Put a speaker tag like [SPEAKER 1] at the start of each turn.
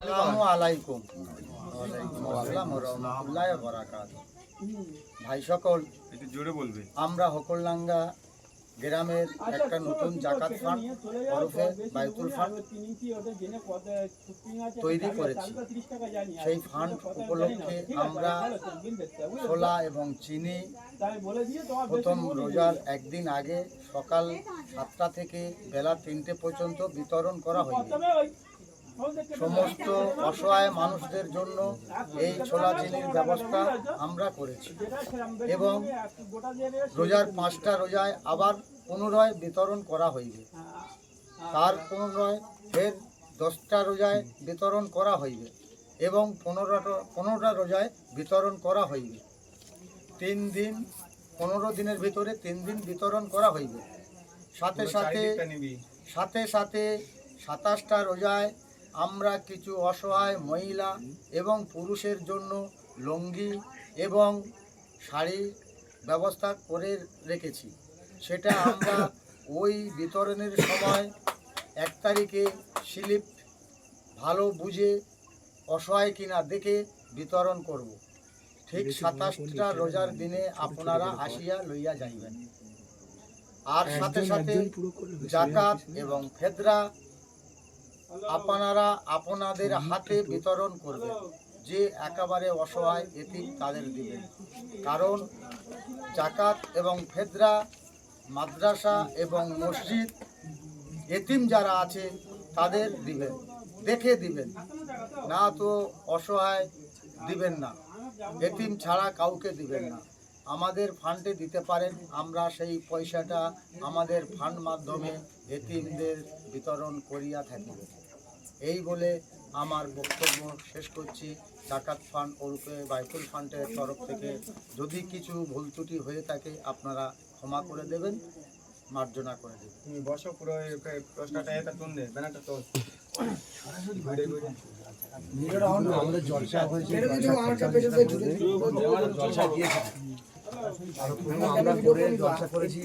[SPEAKER 1] আসসালামু আলাইকুম। ভাই সকল
[SPEAKER 2] জোরে বলবে।
[SPEAKER 1] আমরা হকলডাঙ্গা গ্রামের একটা নতুন জাকাত ফান্ড ওরফে ফান্ড তৈরি করেছি। সেই ফান্ড উপলক্ষে আমরা ছোলা এবং চিনি প্রথম রোজার একদিন আগে সকাল সাতটা থেকে বেলা তিনটে পর্যন্ত বিতরণ করা হয়েছে সমস্ত অসহায় মানুষদের জন্য এই ছোলা চিনির ব্যবস্থা আমরা করেছি। এবং রোজার পাঁচটা রোজায় আবার পুনরায় বিতরণ করা হইবে। তার পুনরায় ফের দশটা রোজায় বিতরণ করা হইবে এবং পনেরোটা পনেরোটা রোজায় বিতরণ করা হইবে। তিন দিন, পনেরো দিনের ভিতরে তিন দিন বিতরণ করা হইবে। সাথে সাথে সাথে সাথে সাতাশটা রোজায় আমরা কিছু অসহায় মহিলা এবং পুরুষের জন্য লুঙ্গি এবং শাড়ি ব্যবস্থা করে রেখেছি। সেটা আমরা ওই বিতরণের সময় এক তারিখে স্লিপ ভালো বুঝে অসহায় কিনা দেখে বিতরণ করব। ঠিক সাতাশটা রোজার দিনে আপনারা আসিয়া লইয়া যাইবেন। আর সাথে সাথে জাকাত এবং ফেদরা আপনারা আপনাদের হাতে বিতরণ করবেন। যে একেবারে অসহায় এতিম তাদের দিবেন। কারণ জাকাত এবং ফেদরা মাদ্রাসা এবং মসজিদ, এতিম যারা আছে তাদের দিবেন, দেখে দিবেন। না তো অসহায় দিবেন না। এতিম ছাড়া কাউকে দিবেন না। আমাদের ফান্ডে দিতে পারেন। আমরা সেই পয়সাটা আমাদের ফান্ড মাধ্যমে এতিমদের বিতরণ করিয়া থাকি। এই বলে আমার বক্তব্য শেষ করছি জাকাত ফান্ড ওরূপে বাইতুল ফান্ডের তরফ থেকে যদি কিছু ভুল ত্রুটি হয়ে থাকে আপনারা ক্ষমা করে দেবেন মার্জনা করে দেবেন
[SPEAKER 2] তুমি বসো পুরো প্রশ্নটা এটা তুল দে ব্যানারটা তোল
[SPEAKER 3] জলসা আমরা করে জলসা করেছি